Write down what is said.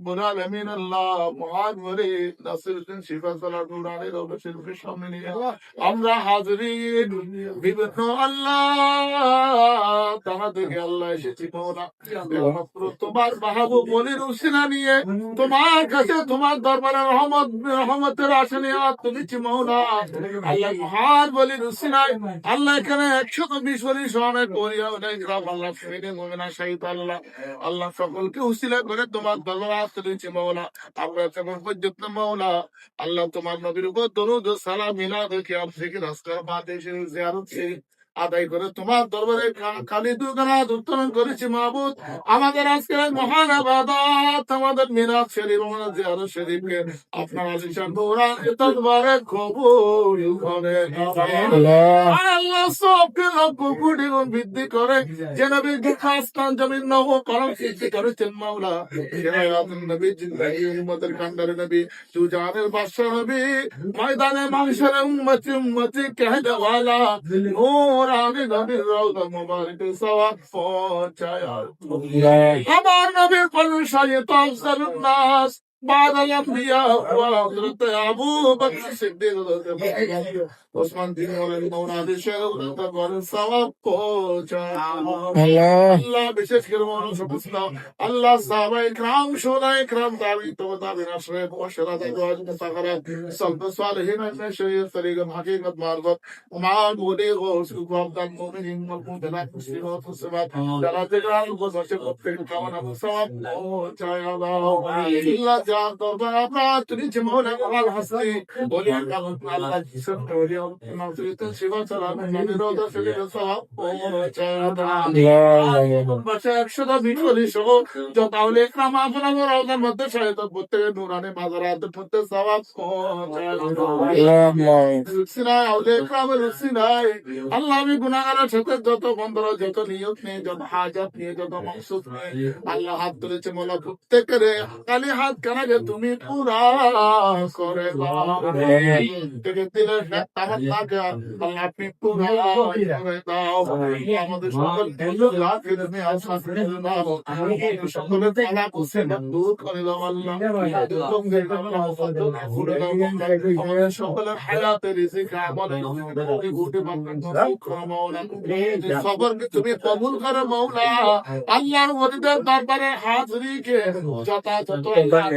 আল্লাহ নিয়ে আমরা বিভিন্ন আল্লাহ আল্লাহ এসেছি তোমার মাহবুব বলির উসিনা নিয়ে। তোমার কাছে, তোমার দরবারে রহমত, রহমতের আসনে হাত তুলেছি আল্লাহ মহান আল্লাহ এখানে একশত বিশ বলি করিয়া আল্লাহ আল্লাহ। আল্লাহ সকলকে উসিলা করে তোমার দরবারে হাত তুলেছি মৌলা আমরা যখন পর্যন্ত মৌলা আল্লাহ তোমার নবীর উপর দরুদ সালাম মিলা দেখে আপনি রাস্তার বাদে এসে জিয়ারত আদায় করে। তোমার দরবারে খালি দুগানা উত্তোলন করেছি মাহবুদ আমাদের আজকে মহান আবাদত আমাদের মিরাজ শরীফ আমাদের জিয়ার শরীফকে আপনার আলিশান বৌরা এতবারে কবুল করে আল্লাহ। সবকে লক্ষ কোটি গুণ বৃদ্ধি করে। যে নবীর খাসান জমির নব করম সৃষ্টি করেছেন মাওলা। নবী জিন্দাগি উম্মতের কান্ডারে নবী সুজানের নবী ময়দানে উম্মতি উম্মতি কেহ দেওয়ালা নূরানি নবীর রওজা মুবারক সওয়াব পৌঁছায়া আমার নবীর পরিষদে তো আফজালুন নাস بعد الأنبياء وحضرت أبو بكر الصديق رضي الله عنه ওসমান দিন বলেন মৌনাদি শেখ করেন সওয়াব পৌঁছায় আল্লাহ বিশেষ করে মৌলানা শফি ইসলাম আল্লাহ সাহাবা ইকরাম শোনা ইকরাম দাবি তো দাবি নাশরে বশরা দাওয়াজ মুসাগরাত সলব সালেহিন من شيء طريق حقيقة معرفة ومع المودي غوث وقوم المؤمنين والمؤمنات والمسلمات والسمات যারা যেগুলো বসে করতে কেমন আবু সওয়াব পৌঁছায় আল্লাহ আল্লাহ বলি আল্লাহ সাথে যত যত নিয়ে যত নিয়ে যত নিয়ে আল্লাহ হাত তুলেছে, মোলা প্রত্যেকের খালি হাত তুমি পুরা করে আপনি পুরা দাও। আমাদের সকল সকলের তালা কুসে দূর করে দাও। আল্লাহ আমাদের সকলের হায়াতে রিজিক আমাদের সবরকে তুমি কবুল করো আল্লাহর ওলিদের দরবারে হাজরিকে যথাযথ